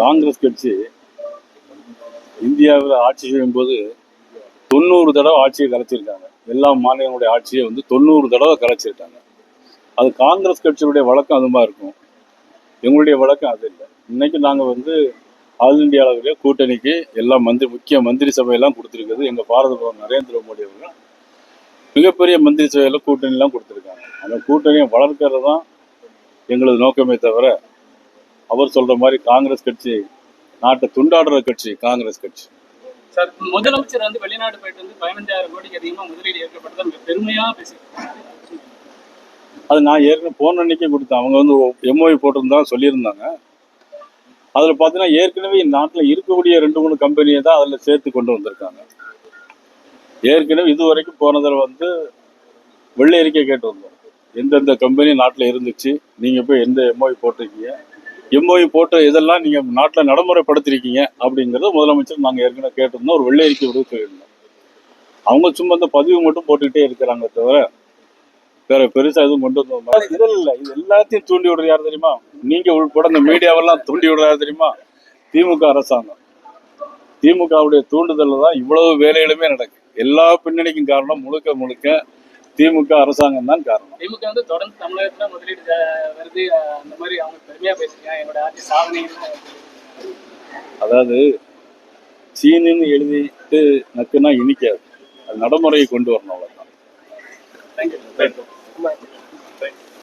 காங்கிரஸ் கட்சி இந்தியாவில் ஆட்சி செய்யும்போது தொண்ணூறு தடவை ஆட்சியை கலைச்சிருக்காங்க. எல்லா மாநிலங்களுடைய ஆட்சியை வந்து தொண்ணூறு தடவை கலைச்சிருக்காங்க. அது காங்கிரஸ் கட்சியுடைய வழக்கம் அது மாதிரி இருக்கும். எங்களுடைய வழக்கம் அது இல்லை. இன்னைக்கு நாங்கள் வந்து ஆல் இந்தியா அளவிலே கூட்டணிக்கு எல்லா மந்திரி முக்கிய மந்திரி சபையெல்லாம் கொடுத்துருக்குது எங்கள் பாரத பிரதமர் நரேந்திர மோடி அவர்கள். மிகப்பெரிய மந்திரி சபையில் கூட்டணிலாம் கொடுத்துருக்காங்க. அந்த கூட்டணியை வளர்க்கறது தான் எங்களது நோக்கமே தவிர அவர் சொல்ற மாதிரி காங்கிரஸ் கட்சி நாட்டை துண்டாடுற கட்சி காங்கிரஸ் கட்சி. சார் முதலமைச்சர் வந்து வெளிநாடு போயிட்டு வந்து பதினஞ்சாயிரம் கோடிக்கு அதிகமா முதலீடு ஏற்கப்பட்டதா பெருமையா பேசியிருக்காங்க அது நான் ஏற்கனவே போன அன்னைக்கே கொடுத்தேன். அவங்க வந்து எம்ஓஐ போட்டிருந்தா சொல்லியிருந்தாங்க. அதில் பார்த்தீங்கன்னா ஏற்கனவே நாட்டில் இருக்கக்கூடிய ரெண்டு மூணு கம்பெனியை தான் அதில் சேர்த்து கொண்டு வந்திருக்காங்க. ஏற்கனவே இது வரைக்கும் போனதில் வந்து வெள்ளை அறிக்கை கேட்டு வந்தோம். எந்தெந்த கம்பெனி நாட்டில் இருந்துச்சு? நீங்கள் போய் எந்த எம்ஓஐ போட்டிருக்கீங்க? எம்ஓஇ போட்ட இதெல்லாம் நீங்கள் நாட்டில் நடைமுறைப்படுத்திருக்கீங்க அப்படிங்கிறத முதலமைச்சர் நாங்கள் ஏற்கனவே கேட்டிருந்தோம். ஒரு வெள்ளை அறிக்கை விட சொல்லியிருந்தோம் அவங்க சும்மா இந்த பதிவு மட்டும் போட்டுக்கிட்டே இருக்கிறாங்க தவிர வேற பெருசா எதுவும் கொண்டு வந்தோம் இது இல்ல இது எல்லாத்தையும் தூண்டி விடுறது யார் தெரியுமா? நீங்க உள்பட இந்த மீடியாவெல்லாம் தூண்டி விடுறது யார் தெரியுமா? திமுக அரசாங்கம். திமுகவுடைய தூண்டுதலில் தான் இவ்வளவு வேலைகளுமே நடக்கு. எல்லா பின்னணிக்கும் காரணம் முழுக்க முழுக்க திமுக அரசாங்கம் தான் காரணம். திமுக வந்து தொடர்ந்து தமிழகத்துல முதலீடு வருது. அந்த மாதிரி அவங்க பெருமையா பேசிருக்காங்க என்னோட ஆட்சி சாதனை அதாவது சீனின்னு எழுதிட்டு நக்குனா இனிக்காது. அது நடைமுறையை கொண்டு வரணும் அவ்வளவுதான். தேங்க்யூ